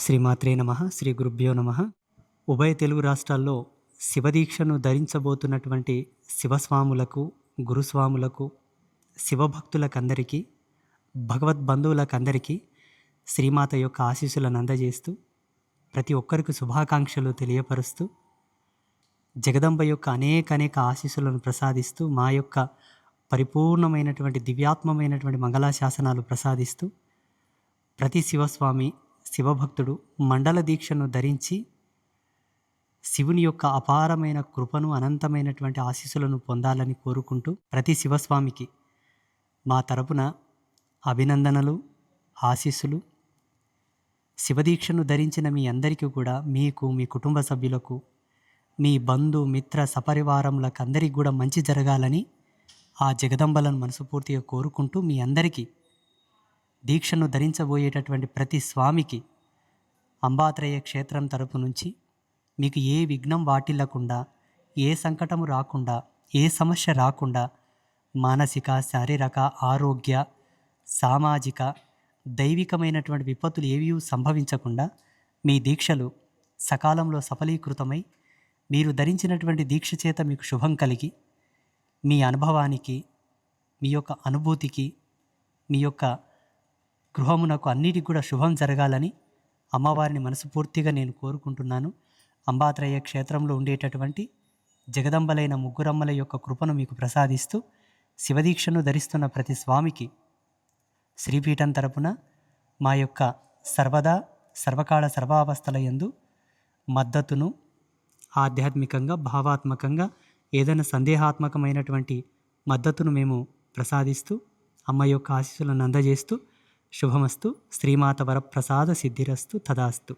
శ్రీమాత్రే నమ శ్రీ గురుభ్యో నమ. ఉభయ తెలుగు రాష్ట్రాల్లో శివదీక్షను ధరించబోతున్నటువంటి శివస్వాములకు గురుస్వాములకు శివభక్తులకందరికీ భగవద్బంధువులకందరికీ శ్రీమాత యొక్క ఆశీస్సులను అందజేస్తూ ప్రతి ఒక్కరికి శుభాకాంక్షలు తెలియపరుస్తూ జగదంబ యొక్క అనేక అనేక ఆశీస్సులను ప్రసాదిస్తూ మా యొక్క పరిపూర్ణమైనటువంటి దివ్యాత్మమైనటువంటి మంగళాశాసనాలు ప్రసాదిస్తూ ప్రతి శివస్వామి శివభక్తుడు మండల దీక్షను ధరించి శివుని యొక్క అపారమైన కృపను అనంతమైనటువంటి ఆశీస్సులను పొందాలని కోరుకుంటూ ప్రతి శివస్వామికి మా తరపున అభినందనలు ఆశీస్సులు. శివదీక్షను ధరించిన మీ అందరికీ కూడా మీకు మీ కుటుంబ సభ్యులకు మీ బంధు మిత్ర సపరివారములకు అందరికీ కూడా మంచి జరగాలని ఆ జగదంబలను మనసుపూర్తిగా కోరుకుంటూ మీ అందరికీ దీక్షను ధరించబోయేటటువంటి ప్రతి స్వామికి అంబాత్రేయ క్షేత్రం తరపు నుంచి మీకు ఏ విఘ్నం వాటిల్లకుండా ఏ సంకటము రాకుండా ఏ సమస్య రాకుండా మానసిక శారీరక ఆరోగ్య సామాజిక దైవికమైనటువంటి విపత్తులు ఏవీ సంభవించకుండా మీ దీక్షలు సకాలంలో సఫలీకృతమై మీరు ధరించినటువంటి దీక్ష చేత మీకు శుభం కలిగి మీ అనుభవానికి మీ యొక్క అనుభూతికి మీ యొక్క గృహమునకు అన్నిటికి కూడా శుభం జరగాలని అమ్మవారిని మనసుపూర్తిగా నేను కోరుకుంటున్నాను. అంబాత్రయ్య క్షేత్రంలో ఉండేటటువంటి జగదంబలైన ముగ్గురమ్మల యొక్క కృపను మీకు ప్రసాదిస్తూ శివదీక్షను ధరిస్తున్న ప్రతి స్వామికి శ్రీపీఠం తరపున మా యొక్క సర్వదా సర్వకాల సర్వావస్థల యందు మద్దతును ఆధ్యాత్మికంగా భావాత్మకంగా ఏదైనా సందేహాత్మకమైనటువంటి మద్దతును మేము ప్రసాదిస్తూ అమ్మ యొక్క ఆశీస్సులను అందజేస్తూ శుభమస్తు. శ్రీమాత వరప్రసాద సిద్ధిరస్తు తదాస్తు.